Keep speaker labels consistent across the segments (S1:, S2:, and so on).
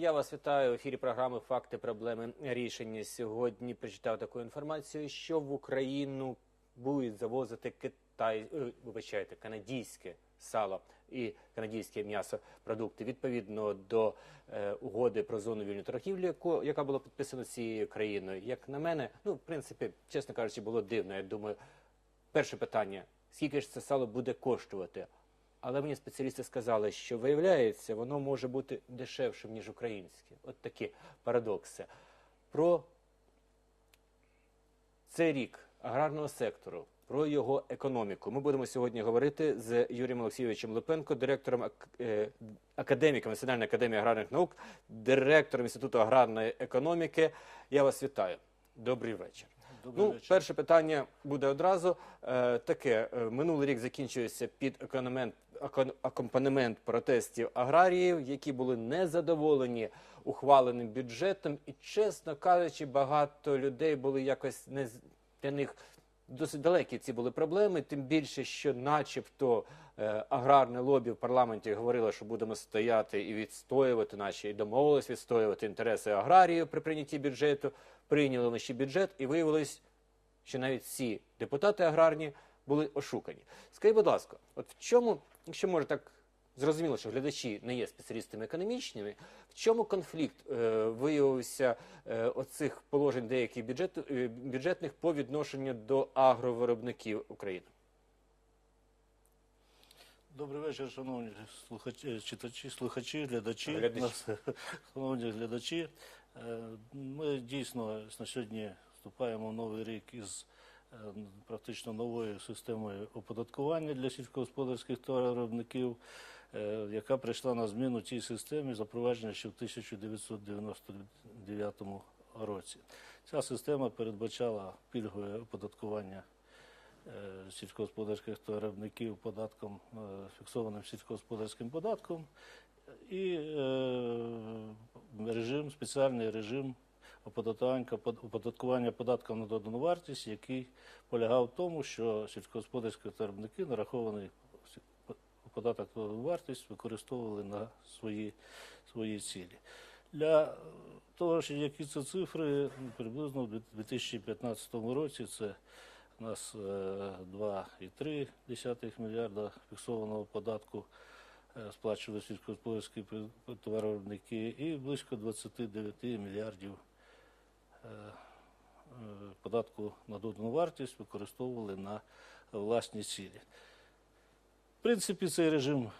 S1: Я вас вітаю в ефірі програми Факти, проблеми, рішення. Сьогодні прочитав таку інформацію, що в Україну будуть завозити Китай, е, вибачайте, канадійське сало і канадійське м'ясопродукти відповідно до е, угоди про зону вільної торгівлі, яку- яка була підписана цією країною. Як на мене, ну в принципі, чесно кажучи, було дивно. Я думаю, перше питання: скільки ж це сало буде коштувати? Але мені спеціалісти сказали, що виявляється, воно може бути дешевшим, ніж українське. От такі парадокси. Про цей рік аграрного сектору, про його економіку. Ми будемо сьогодні говорити з Юрієм Олексійовичем Липенко, директором е, академіком Національної академії аграрних наук, директором Інституту аграрної економіки. Я вас вітаю. Добрий вечір.
S2: Добрий
S1: ну,
S2: вечір.
S1: перше питання буде одразу е, таке. Е, Минулий рік закінчується під акономент, акон- акомпанемент протестів аграріїв, які були незадоволені ухваленим бюджетом, і, чесно кажучи, багато людей були якось не для них досить далекі ці були проблеми. Тим більше, що, начебто, е, аграрне лобі в парламенті говорило, що будемо стояти і відстоювати наші і домовились відстоювати інтереси аграріїв при прийнятті бюджету. Прийняли ще бюджет, і виявилось, що навіть ці депутати аграрні були ошукані. Скажіть, будь ласка, от в чому, якщо може так зрозуміло, що глядачі не є спеціалістами економічними, в чому конфлікт е, виявився е, оцих положень деяких бюджет, е, бюджетних по відношенню до агровиробників України?
S2: Добрий вечір, шановні слухачі, читачі, слухачі, глядачі.
S1: Глядачі.
S2: Нас, Шановні глядачі. Е, Ми дійсно на сьогодні вступаємо в новий рік із е, практично новою системою оподаткування для сільськогосподарських товаровиробників, е, яка прийшла на зміну тій системі, запроваджена ще в 1999 році. Ця система передбачала пільгове оподаткування е, сільськогосподарських товаровиробників податком, е, фіксованим сільськогосподарським податком і режим, спеціальний режим оподаткування, податком на додану вартість, який полягав в тому, що сільськогосподарські товаровиробники нарахований податок на додану вартість використовували на свої, свої цілі. Для того, що які це цифри, приблизно в 2015 році це у нас е, 2,3 мільярда фіксованого податку е, сплачували сільськогосподарські товаровиробники і близько 29 мільярдів е, е, податку на додану вартість використовували на власні цілі. В принципі, цей режим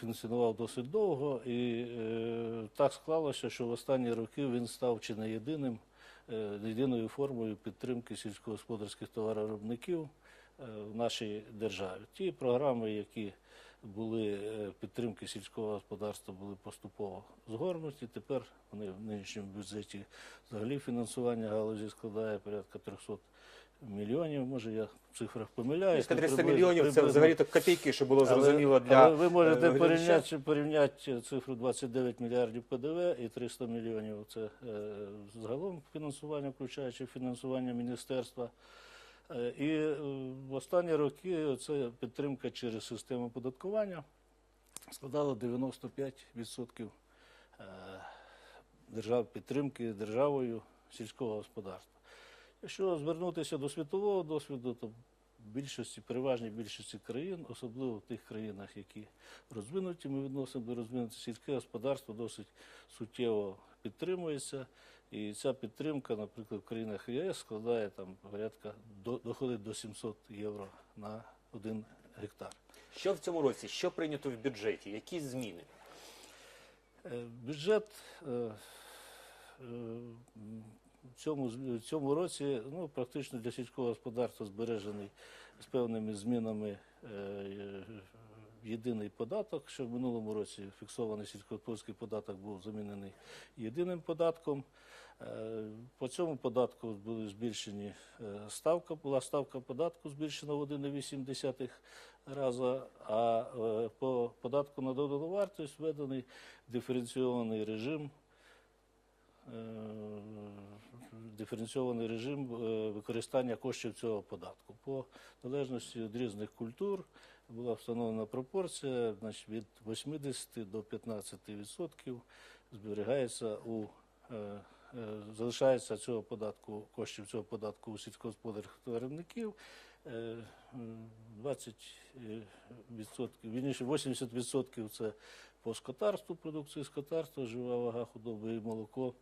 S2: функціонував досить довго, і е, так склалося, що в останні роки він став чи не єдиним, е, єдиною формою підтримки сільськогосподарських товаровиробників е, в нашій державі. Ті програми, які були е, підтримки сільського господарства, були поступово згорнуті. Тепер вони в нинішньому бюджеті взагалі фінансування галузі складає порядка 300 мільйонів. Може, я в цифрах помиляюсь.
S1: 300 мільйонів це взагалі так копійки, щоб було зрозуміло для
S2: але ви можете
S1: е,
S2: порівняти, порівняти цифру 29 мільярдів ПДВ і 300 мільйонів. Це е, загалом фінансування, включаючи фінансування міністерства. Е, і е, в останні роки це підтримка через систему податкування складала 95% е, держав, підтримки державою сільського господарства. Якщо звернутися до світового досвіду, то більшості, переважній більшості країн, особливо в тих країнах, які розвинуті, ми відносимо до розвинутих сільське господарство досить суттєво підтримується. І ця підтримка, наприклад, в країнах ЄС складає там порядка до, доходить до 700 євро на один гектар.
S1: Що в цьому році? Що прийнято в бюджеті? Які зміни?
S2: Е, Бюджет е, е, в цьому, в цьому році ну, практично для сільського господарства збережений з певними змінами е, е, єдиний податок, що в минулому році фіксований сільськогосподарський податок був замінений єдиним податком. Е, По цьому податку були збільшені е, ставка, була ставка податку збільшена в 1,8 рази, а е, по податку на додану вартість введений диференційований режим. Диференційований режим використання коштів цього податку по залежності від різних культур була встановлена пропорція, значить, від 80 до 15 відсотків зберігається у е, е, залишається цього податку коштів цього податку у сільськогосподарських виробників. Е, м, 20 е, відсотків, вірніше 80 відсотків це по скотарству, продукції скотарства, жива вага, худоби і молоко.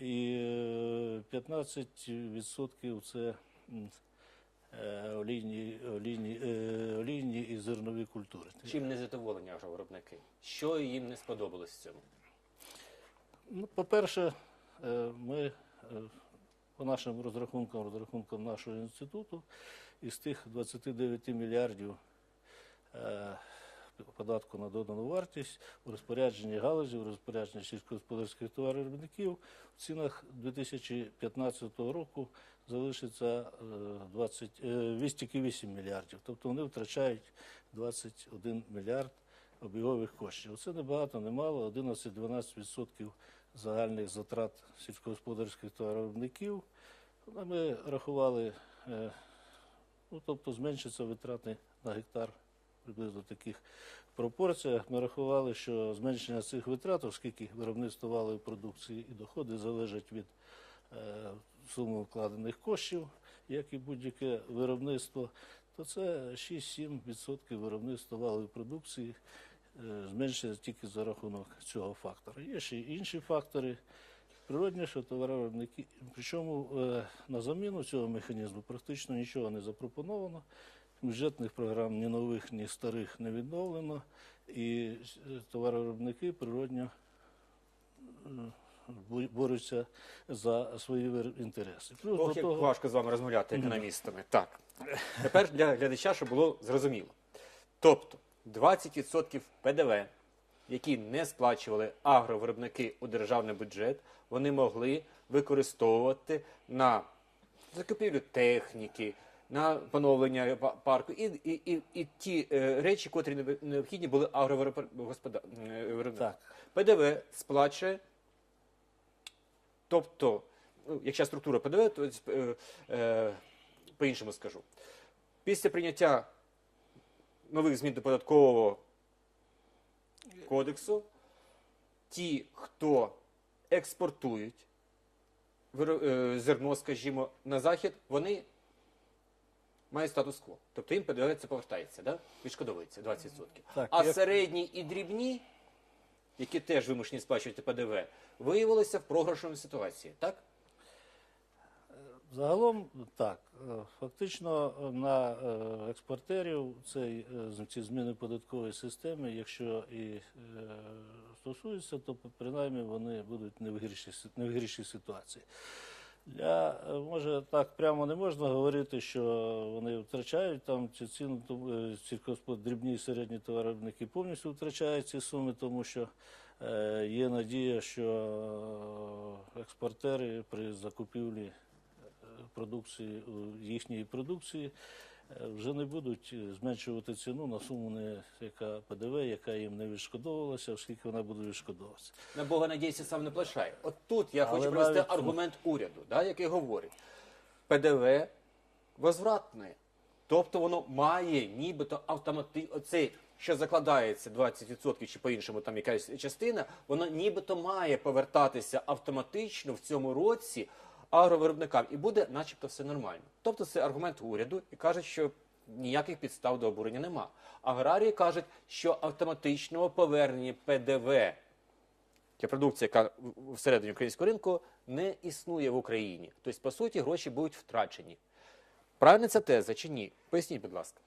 S2: І е, 15 відсотків це м, олійні, олійні, е, олійні і зернові культури.
S1: Чим не задоволені агровиробники? Що їм не сподобалось в цьому?
S2: Ну, по-перше, е, ми е, по нашим розрахункам, розрахункам нашого інституту, із тих 29 мільярдів е, податку на додану вартість у розпорядженні галузі, у розпорядженні сільськогосподарських товаровиробників в цінах 2015 року залишиться е, 20, е, 208 мільярдів. Тобто вони втрачають 21 мільярд обігових коштів. Це не багато, не мало, 11-12% загальних затрат сільськогосподарських товаровиробників. Ну, Ми рахували, е, ну, тобто зменшаться витрати на гектар приблизно таких пропорціях. Ми рахували, що зменшення цих витрат, оскільки виробництво валової продукції і доходи залежать від е, суми вкладених коштів, як і будь-яке виробництво, то це 6-7% виробництва валової продукції е, зменшується тільки за рахунок цього фактора. Є ще й інші фактори. Природні, що товаровиробники, причому е, на заміну цього механізму практично нічого не запропоновано. Бюджетних програм ні нових, ні старих не відновлено, і е, товаровиробники природньо е, борються за свої інтереси. Плюс
S1: Ох, як
S2: того,
S1: важко з вами розмовляти економістами. Так. Тепер для глядача, щоб було зрозуміло. Тобто 20% ПДВ, які не сплачували агровиробники у державний бюджет, вони могли використовувати на закупівлю техніки, на поновлення парку і, і, і, і ті е, речі, котрі необхідні були агровиробникам.
S2: Так.
S1: ПДВ сплачує Тобто, ну, якщо структура ПДВ, то е, е, по-іншому скажу. Після прийняття нових змін до податкового кодексу, ті, хто експортують е, зерно, скажімо, на захід, вони мають статус-кво. Тобто їм ПДВ це повертається, да? відшкодовується 20%.
S2: Так,
S1: а
S2: як-
S1: середні і дрібні, які теж вимушені сплачувати ПДВ, виявилися в програшовій ситуації, так?
S2: Загалом так. Е, Фактично е, на е, експортерів цей, е, з- ці зміни податкової системи, якщо і е, стосуються, то принаймні вони будуть не в гіршій, си- не в гіршій ситуації. Для, е, може, так прямо не можна говорити, що вони втрачають там ці тому, е, сільськогоспод- дрібні і середні товаровиробники повністю втрачають ці суми, тому що е, є надія, що е, експортери при закупівлі продукції, їхньої продукції вже не будуть е, зменшувати ціну на суму, не яка ПДВ, яка їм не відшкодовувалася, оскільки вона буде відшкодовуватися.
S1: На Бога надійся сам не плашає. От тут я
S2: Але
S1: хочу привести
S2: навіть-
S1: аргумент уряду, да, який говорить, ПДВ возвратне. Тобто воно має нібито автоматично, оцей, що закладається 20% чи по-іншому там якась частина, воно нібито має повертатися автоматично в цьому році агровиробникам і буде начебто все нормально. Тобто це аргумент уряду і кажуть, що ніяких підстав до обурення нема. Аграрії кажуть, що автоматичного повернення ПДВ для продукції, яка всередині українського ринку не існує в Україні. Тобто, по суті, гроші будуть втрачені. Правильна ця теза чи ні? Поясніть, будь ласка.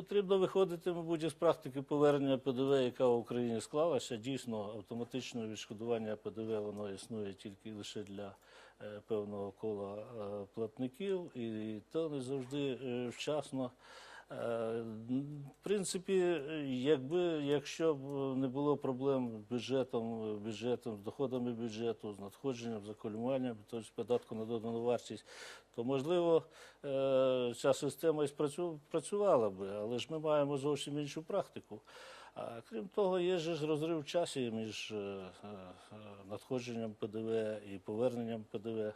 S2: Потрібно виходити, мабуть, із практики повернення ПДВ, яка в Україні склалася. Дійсно, автоматичне відшкодування ПДВ воно існує тільки лише для е, певного кола е, платників, і то не завжди е, вчасно. В принципі, якби якщо б не було проблем з бюджетом, бюджетом, з доходами бюджету, з надходженням, з акумулюванням, тобто з податку на додану вартість, то можливо е, ця система і працювала би, але ж ми маємо зовсім іншу практику. А крім того, є ж розрив в часі між е, е, надходженням ПДВ і поверненням ПДВ.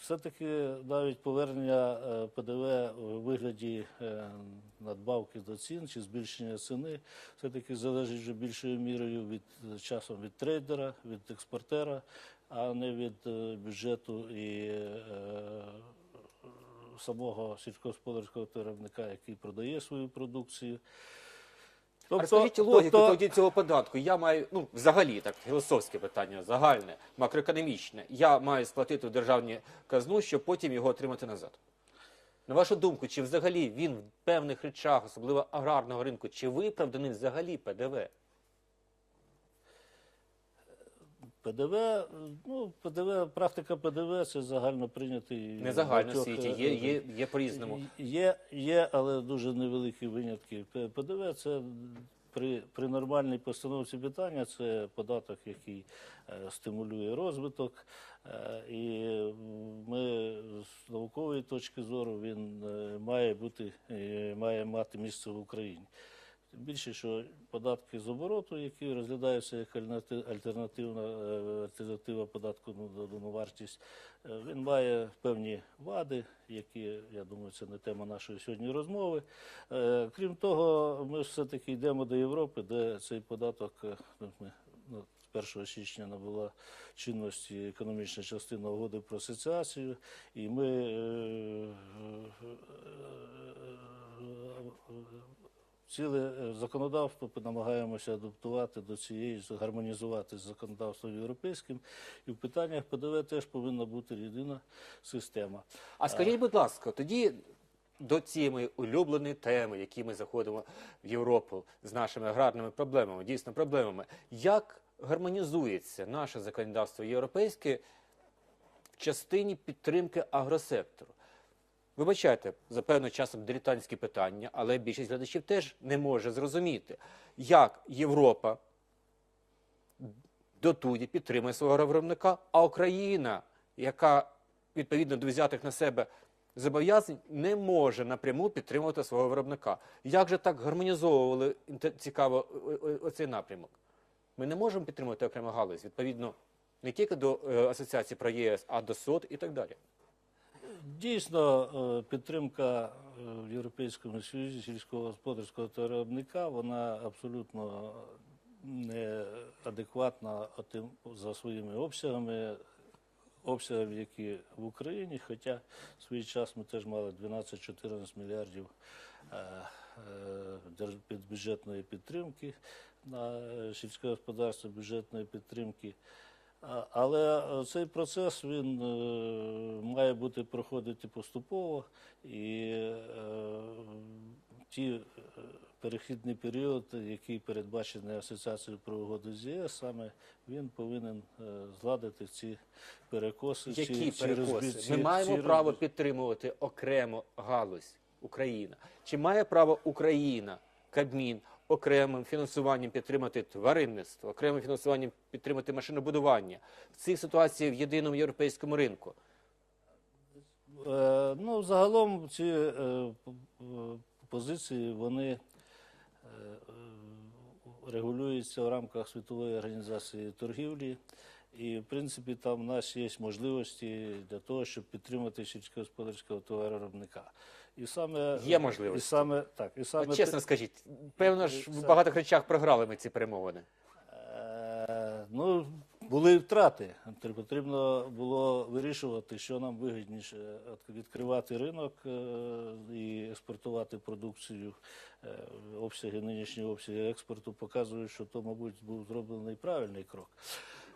S2: Все-таки навіть повернення ПДВ у вигляді надбавки до цін чи збільшення ціни все-таки залежить вже більшою мірою від часом від трейдера, від експортера, а не від е, бюджету і е, самого сільськогосподарського виробника, який продає свою продукцію.
S1: а розкажіть логіку
S2: тобто-
S1: тоді цього податку. Я маю, ну, взагалі, так, філософське питання, загальне, макроекономічне. Я маю сплатити в державну казну, щоб потім його отримати назад. На вашу думку, чи взагалі він в певних речах, особливо аграрного ринку, чи виправданий взагалі ПДВ?
S2: ПДВ, ну, ПДВ, практика ПДВ це загально прийнятий.
S1: Не загально в світі,
S2: е,
S1: є, є, є по-різному.
S2: Є, є, але дуже невеликі винятки. ПДВ це при, при нормальній постановці питання, це податок, який е, стимулює розвиток. Е, і ми з наукової точки зору він е, має бути, е, має мати місце в Україні. Тим більше, що податки з обороту, які розглядаються як альтернати- альтернативна е, альтернатива податку на додану вартість, е, він має певні вади, які, я думаю, це не тема нашої сьогодні розмови. Е, Крім того, ми все-таки йдемо до Європи, де цей податок ну, ми, ну, 1 січня набула чинності економічна частина угоди про асоціацію, і ми ціле законодавство намагаємося адаптувати до цієї, гармонізувати з законодавством європейським. І в питаннях ПДВ теж повинна бути єдина система.
S1: А скажіть, будь ласка, тоді до цієї улюбленої теми, які ми заходимо в Європу з нашими аграрними проблемами, дійсно проблемами, як гармонізується наше законодавство європейське в частині підтримки агросектору? Вибачайте, за певно часом дилетантські питання, але більшість глядачів теж не може зрозуміти, як Європа дотує, підтримує свого виробника, а Україна, яка відповідно до взятих на себе зобов'язань, не може напряму підтримувати свого виробника. Як же так гармонізовували цікаво оцей напрямок? Ми не можемо підтримувати окрему галузь, відповідно, не тільки до е, асоціації про ЄС, а до СОД і так далі.
S2: Дійсно, е, підтримка е, в Європейському Союзі сільськогосподарського виробника, вона абсолютно неадекватна тим за своїми обсягами, обсягами, які в Україні, хоча в свій час ми теж мали 12-14 мільярдів е, бюджетної підтримки на сільське господарство, бюджетної підтримки. Але е, цей процес він е, має бути проходити поступово, і е, ті перехідний період, який передбачений асоціацією про угоду з ЄС, саме він повинен зладити ці перекоси. ці-
S1: Які
S2: ці розбі-
S1: перекоси?
S2: ці-
S1: маємо
S2: ці
S1: право
S2: розбі-
S1: підтримувати окремо галузь Україна. Чи має право Україна, Кабмін, окремим фінансуванням підтримати тваринництво, окремим фінансуванням підтримати машинобудування в цій ситуації в єдиному європейському ринку?
S2: Е, Ну, загалом ці е, п- позиції вони е, е, регулюються в рамках Світової організації торгівлі. І, в принципі, там в нас є можливості для того, щоб підтримати сільськогосподарського товаровиробника. І саме
S1: Є можливості?
S2: І саме так, і саме
S1: От чесно скажіть, певно ж в багатьох речах програли ми ці перемовини.
S2: Е, Ну, були втрати. Потрібно було вирішувати, що нам вигідніше відкривати ринок е, і експортувати продукцію. Е, Обсяги, нинішні обсяги експорту показують, що то, мабуть, був зроблений правильний крок.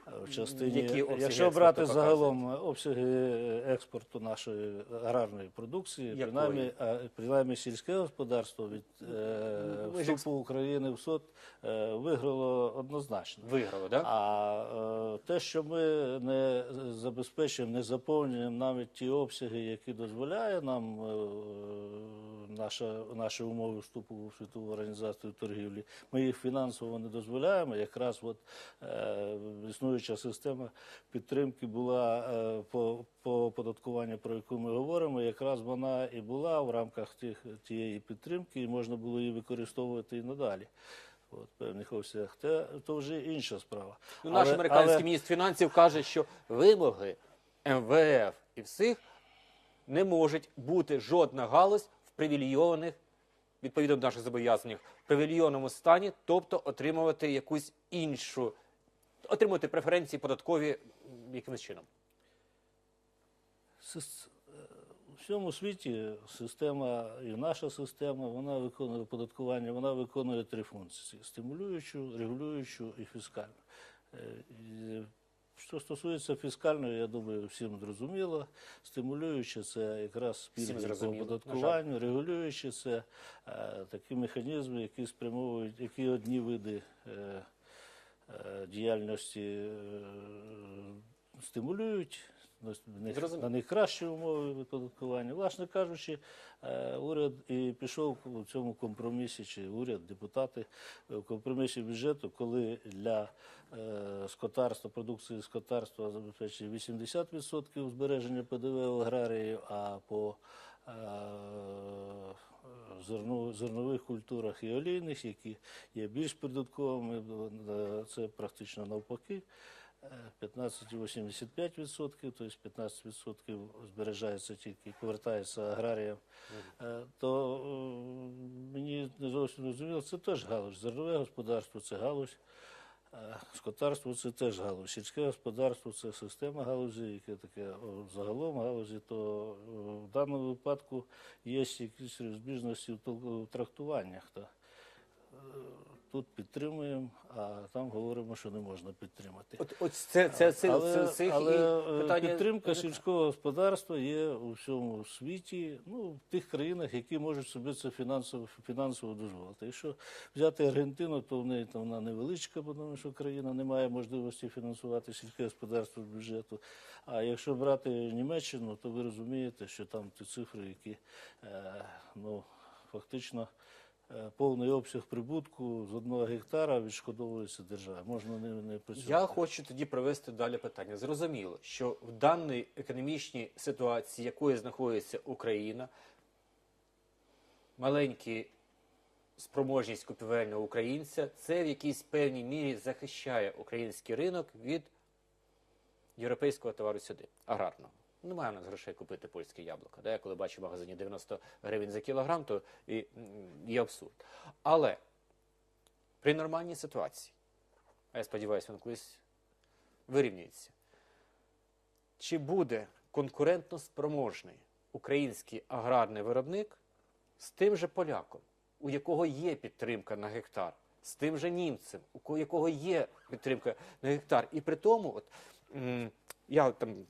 S2: Е, В частині,
S1: Які обсяги
S2: якщо брати
S1: експорту
S2: загалом обсяги експорту нашої аграрної продукції,
S1: Якої?
S2: принаймні, а, принаймні сільське господарство від е,
S1: ж
S2: вступу України в СОД е, виграло однозначно.
S1: Виграли, так?
S2: А е, те, що ми не забезпечуємо, не заповнюємо навіть ті обсяги, які дозволяє нам е, наша, наші умови вступу у світову організацію торгівлі, ми їх фінансово не дозволяємо. Якраз от, е, існуюча система підтримки була е, по, по про яку ми говоримо, якраз вона і була в рамках тих, тієї підтримки, і можна було її використовувати і надалі. От, певних обсягах, те, то вже інша справа.
S1: Ну, наш
S2: Але-
S1: американський
S2: але-
S1: міністр фінансів каже, що вимоги МВФ і всіх не можуть бути жодна галузь в привілейованих, відповідно до наших зобов'язань, в привілейованому стані, тобто отримувати якусь іншу, отримувати преференції податкові якимось чином.
S2: Е, У всьому світі система, і наша система, вона виконує оподаткування, вона виконує три функції: стимулюючу, регулюючу і фіскальну. Е, Що стосується фіскальної, я думаю, всім зрозуміло. Стимулююче це якраз пільги по оподаткуванню, регулююче це е, такі механізми, які спрямовують, які одні види е, діяльності е, стимулюють, на них,
S1: Зрозуміло.
S2: на них кращі умови оподаткування. Власне кажучи, е, уряд і пішов у цьому компромісі, чи уряд, депутати в компромісі бюджету, коли для е, скотарства, продукції скотарства забезпечує 80% збереження ПДВ у аграріїв, а по е, зернових культурах і олійних, які є більш прибутковими, е, це практично навпаки. Е, 15,85%, тобто 15% збережається тільки, повертається аграріям, Е, то е, мені не зовсім зрозуміло, це теж галузь. Зернове господарство це галузь, е, скотарство це теж галузь. Сільське господарство це система галузі, яке таке загалом галузі, то в даному випадку є якісь розбіжності в трактуваннях. Тут підтримуємо, а там говоримо, що не можна підтримати.
S1: От, от це, це, це,
S2: але
S1: це, цих
S2: але
S1: і
S2: е,
S1: питання
S2: підтримка сільського господарства є у всьому світі, ну, в тих країнах, які можуть собі це фінансово, фінансово дозволити. Якщо взяти Аргентину, то в неї там вона невеличка, бо тому що країна не має можливості фінансувати сільське господарство з бюджету. А якщо брати Німеччину, то ви розумієте, що там ті цифри, які е, ну, фактично. Е, Повний обсяг прибутку з одного гектара відшкодовується державі. Можна не, не працювати.
S1: Я хочу тоді провести далі питання. Зрозуміло, що в даній економічній ситуації, якою знаходиться Україна, маленькі спроможність купівельного українця, це в якійсь певній мірі захищає український ринок від європейського товару сюди, аграрного. Немає в нас грошей купити польське яблуко. Да? Я коли бачу в магазині 90 гривень за кілограм, то і, є абсурд. Але при нормальній ситуації, а я сподіваюся, він колись вирівнюється. Чи буде конкурентно спроможний український аграрний виробник з тим же поляком, у якого є підтримка на гектар, з тим же німцем, у якого є підтримка на гектар. І при тому, от, я там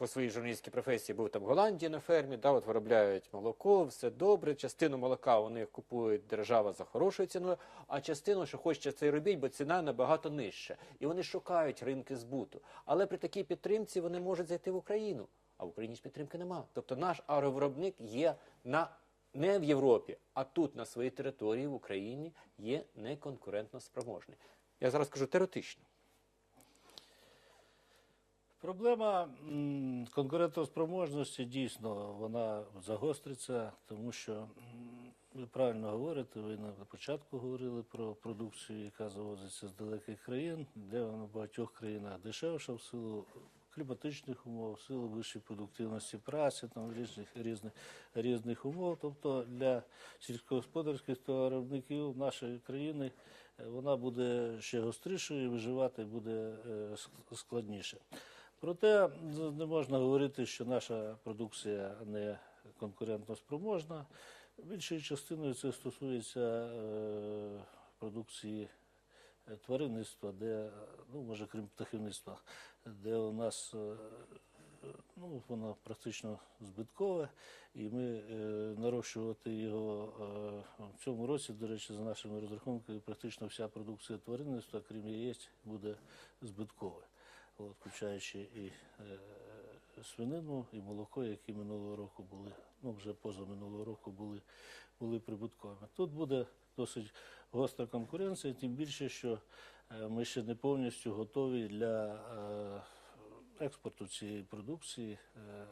S1: по своїй журналістській професії був там в Голландії на фермі, да, от виробляють молоко, все добре. Частину молока вони купують держава за хорошою ціною, а частину, що хочеться це й робіть, бо ціна набагато нижча. І вони шукають ринки збуту. Але при такій підтримці вони можуть зайти в Україну. А в Україні ж підтримки нема. Тобто наш агровиробник є на не в Європі, а тут, на своїй території, в Україні, є неконкурентно спроможний. Я зараз кажу теоретично.
S2: Проблема конкурентоспроможності дійсно вона загостриться, тому що ви правильно говорите, ви на початку говорили про продукцію, яка завозиться з далеких країн, де вона в багатьох країнах дешевша в силу кліматичних умов, в силу вищої продуктивності праці, там різних різних різних умов. Тобто для сільськогосподарських товаровиробників нашої країни е, вона буде ще гострішою, виживати буде е, складніше. Проте не можна говорити, що наша продукція не конкурентно спроможна. Більшою частиною це стосується е, продукції е, тваринництва, де, ну, може, крім птахівництва, де у нас е, ну, воно практично збиткове, і ми нарощувати його в цьому році, до речі, за нашими розрахунками, практично вся продукція тваринництва, крім яєць, буде збитковою от, включаючи і е, свинину, і молоко, які минулого року були, ну вже поза минулого року були, були прибутковими. Тут буде досить гостра конкуренція, тим більше, що е, ми ще не повністю готові для е, експорту цієї продукції е,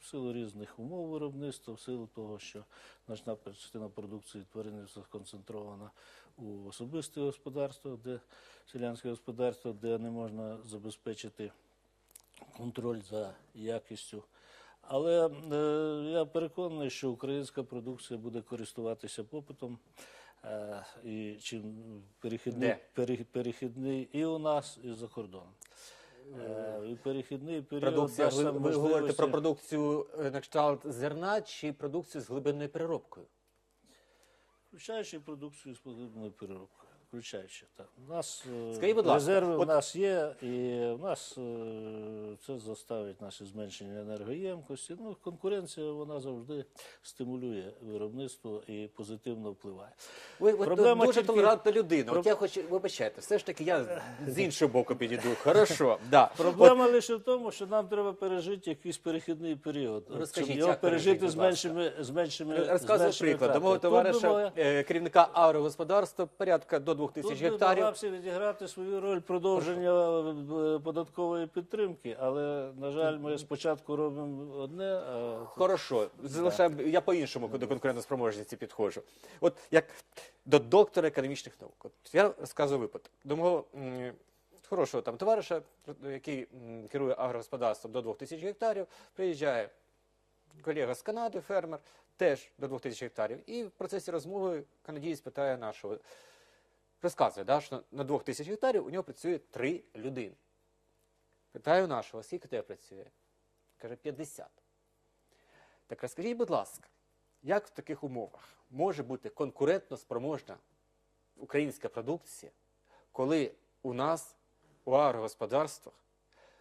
S2: в силу різних умов виробництва, в силу того, що значна частина продукції тваринництва сконцентрована у особисте господарство, де селянське господарство, де не можна забезпечити контроль за якістю. Але е, я переконаний, що українська продукція буде користуватися попитом. Е, і чим перехідний, перехідний і у нас, і за кордоном. Е, і перехідний період
S1: Продукція,
S2: дасть
S1: ви,
S2: нам
S1: ви говорите
S2: можливості-
S1: про продукцію е, на кшталт зерна чи продукцію з глибинною переробкою?
S2: Включаючи продукцію з поглибленою переробкою. Включаючи, так. У нас е,
S1: Скажіть, будь ласка,
S2: резерви
S1: от-
S2: в нас є, і в нас це заставить наше зменшення енергоємкості. Ну, конкуренція вона завжди стимулює виробництво і позитивно впливає.
S1: Ви от,
S2: Проблема
S1: дуже
S2: тільки-
S1: толерантна людина. От я хочу, вибачайте, все ж таки я з іншого боку підійду. Хорошо, да.
S2: Проблема лише в тому, що нам треба пережити якийсь перехідний період.
S1: Розкажіть,
S2: його
S1: як пережити,
S2: з меншими, з меншими,
S1: Розказую приклад. До мого товариша,
S2: моя-
S1: е, керівника агрогосподарства, порядка до 2 тисяч
S2: Тут
S1: гектарів.
S2: намагався відіграти свою роль продовження е, податкової підтримки, але, на жаль, ми спочатку робимо одне, а
S1: Хорошо, залишаємо. Я по-іншому до конкурентоспроможності підходжу. От як до доктора економічних наук. От я розказую випадок. До мого м, хорошого там товариша, який м, керує агрогосподарством до 2000 гектарів, приїжджає колега з Канади, фермер, теж до 2000 гектарів. І в процесі розмови канадієць питає нашого. Розказує, да, що на 2000 гектарів у нього працює три людини. Питаю нашого, скільки тебе працює? Каже, 50. Так розкажіть, будь ласка, як в таких умовах може бути конкурентно спроможна українська продукція, коли у нас у агрогосподарствах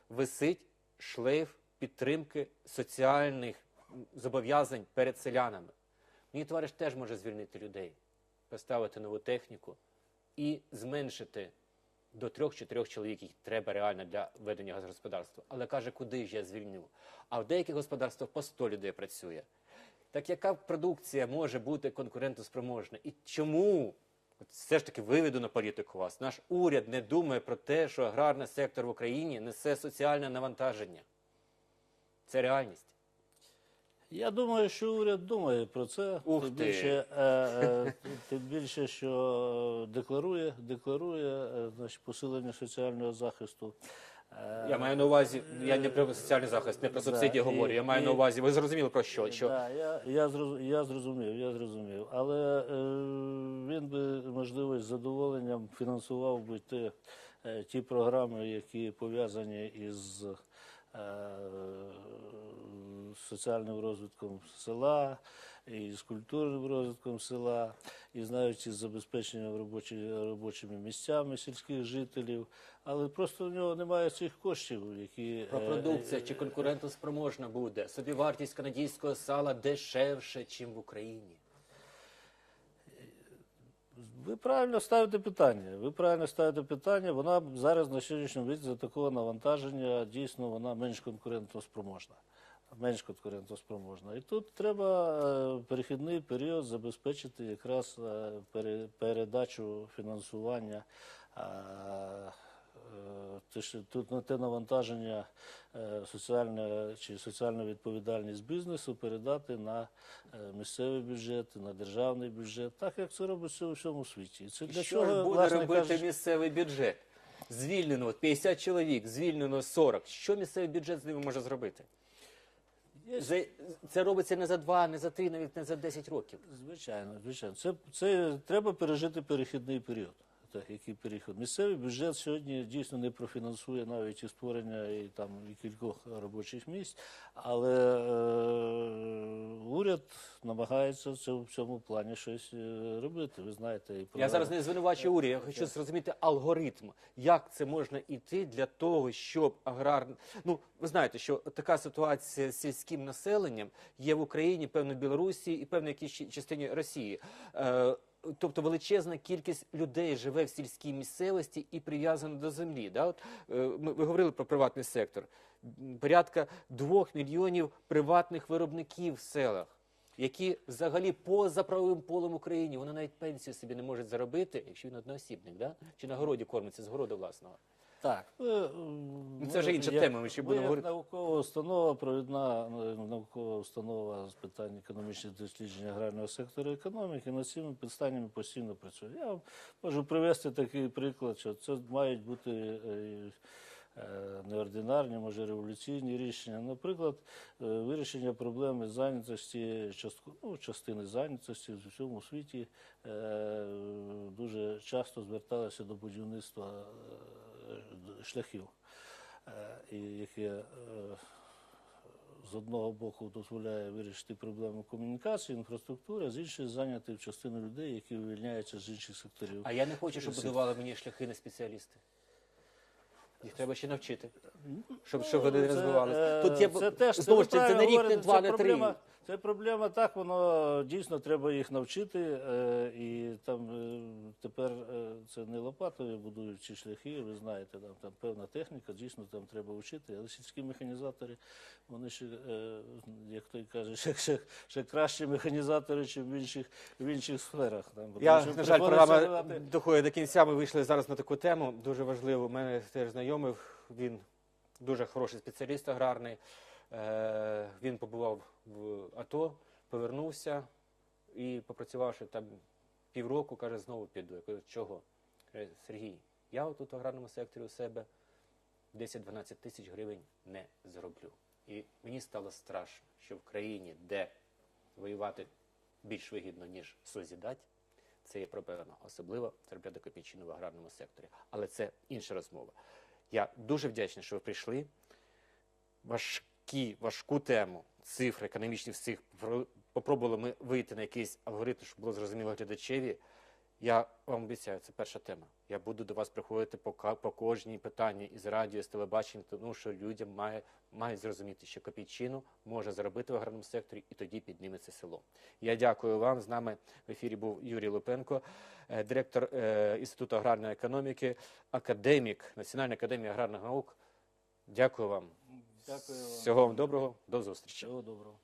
S1: висить шлейф підтримки соціальних зобов'язань перед селянами? Мій товариш теж може звільнити людей, поставити нову техніку і зменшити до трьох-чотирьох чоловік, їх треба реально для ведення господарства. Але каже, куди ж я звільню? А в деяких господарствах по 100 людей працює. Так яка продукція може бути конкурентоспроможна? І чому все ж таки виведу на політику вас? Наш уряд не думає про те, що аграрний сектор в Україні несе соціальне навантаження. Це реальність.
S2: Я думаю, що уряд думає про це.
S1: Ух
S2: тим
S1: ти.
S2: більше, е, е, тим більше, що декларує, декларує е, значить, посилення соціального захисту. Е,
S1: Я маю на увазі, я не про соціальний захист, не про
S2: Да,
S1: субсидії
S2: і-
S1: говорю. Я маю
S2: і-
S1: на увазі, ви зрозуміли про що? що
S2: Да, я, я, зроз- я зрозумів, я зрозумів. Але е, він би, можливо, з задоволенням фінансував би те, е, ті програми, які пов'язані із е, соціальним розвитком села, і з культурним розвитком села, і навіть із забезпеченням робочі, робочими місцями сільських жителів. Але просто в нього немає цих коштів, які
S1: Про
S2: е,
S1: продукція чи конкурентоспроможна буде. Собівартість канадійського сала дешевше, ніж в Україні.
S2: Ви правильно ставите питання. Ви правильно ставите питання. Вона зараз на сьогоднішньому віці за такого навантаження дійсно вона менш конкурентоспроможна. Менш конкурентоспроможна. І тут треба е, перехідний період забезпечити якраз е, передачу фінансування. е, Тут на те навантаження соціальне чи соціальну відповідальність бізнесу передати на місцеві бюджети, на державний бюджет, так як це робиться у всьому світі. І це для
S1: що
S2: чого
S1: буде
S2: власне
S1: робити
S2: кажучи,
S1: місцевий бюджет? Звільнено от 50 чоловік, звільнено 40. Що місцевий бюджет з ними може зробити? За- Це робиться не за два, не за три, навіть не за 10 років.
S2: Звичайно, звичайно. Це, це треба пережити перехідний період. Так, який перехід. Місцевий бюджет сьогодні дійсно не профінансує навіть і створення і там і кількох робочих місць, але е, уряд намагається в цьому, в цьому плані щось е, робити. Ви знаєте, і
S1: Я зараз не звинувачую уряд, я хочу зрозуміти алгоритм, як це можна йти для того, щоб аграр... Ну, ви знаєте, що така ситуація з сільським населенням є в Україні, певно, в Білорусі і певно, якійсь частині Росії. Е, Тобто величезна кількість людей живе в сільській місцевості і прив'язана до землі. Да? От, е, ми, ви говорили про приватний сектор. Порядка двох мільйонів приватних виробників в селах які взагалі поза правовим полем України, вони навіть пенсію собі не можуть заробити, якщо він одноосібник, да? чи на городі кормиться з городу власного.
S2: Так. е,
S1: Ну, це вже інша
S2: як-
S1: тема, ми ще
S2: ви
S1: будемо
S2: як
S1: говорити.
S2: Наукова установа, провідна е, наукова установа з питань економічних досліджень аграрного сектору економіки, над цими питаннями постійно працює. Я вам можу привести такий приклад, що це мають бути е, е, неординарні, може революційні рішення. Наприклад, е, вирішення проблеми зайнятості, частку, ну, частини зайнятості в всьому світі е, дуже часто зверталися до будівництва е, шляхів, е, і яке е, з одного боку дозволяє вирішити проблему комунікації, інфраструктури, а з іншої зайняти частину людей, які вивільняються з інших секторів.
S1: А я не хочу, щоб будували мені шляхи не спеціалісти. Їх треба ще навчити, щоб,
S2: Ну,
S1: щоб вони
S2: це,
S1: розвивалися.
S2: е,
S1: Тут є
S2: це
S1: знову ж таки, це не рік, не два, не три.
S2: Це проблема, так, воно дійсно треба їх навчити. е, І там е, тепер е, це не лопатою будують ці шляхи, ви знаєте, там, там певна техніка, дійсно там треба вчити, але сільські механізатори, вони ще, е, як той каже, ще, ще, ще кращі механізатори, ніж в інших, в інших сферах. Там, тому
S1: Я,
S2: що
S1: на жаль,
S2: приходиться
S1: програма
S2: давати-
S1: доходить до кінця. Ми вийшли зараз на таку тему. Дуже важливу. У мене теж знайомий, він дуже хороший спеціаліст аграрний. Е, Він побував в АТО, повернувся і, попрацювавши там півроку, каже, знову піду. Я кажу, чого? Каже, Сергій, я отут в аграрному секторі у себе 10-12 тисяч гривень не зроблю. І мені стало страшно, що в країні, де воювати більш вигідно, ніж созідати, це є проблема, особливо заробляти копійчину в аграрному секторі. Але це інша розмова. Я дуже вдячний, що ви прийшли. Важкі, важку тему, цифри економічні всіх. Про- Попробували ми вийти на якийсь алгоритм, щоб було зрозуміло глядачеві. Я вам обіцяю, це перша тема. Я буду до вас приходити по, по кожній питанні із радіо, з телебачення, тому що людям має, мають зрозуміти, що копійчину може заробити в аграрному секторі, і тоді підніметься село. Я дякую вам. З нами в ефірі був Юрій Лупенко, е, директор е, Інституту аграрної економіки, академік Національної академії аграрних наук. Дякую вам.
S2: Дякую.
S1: Всього вам доброго, до зустрічі.
S2: Всього доброго.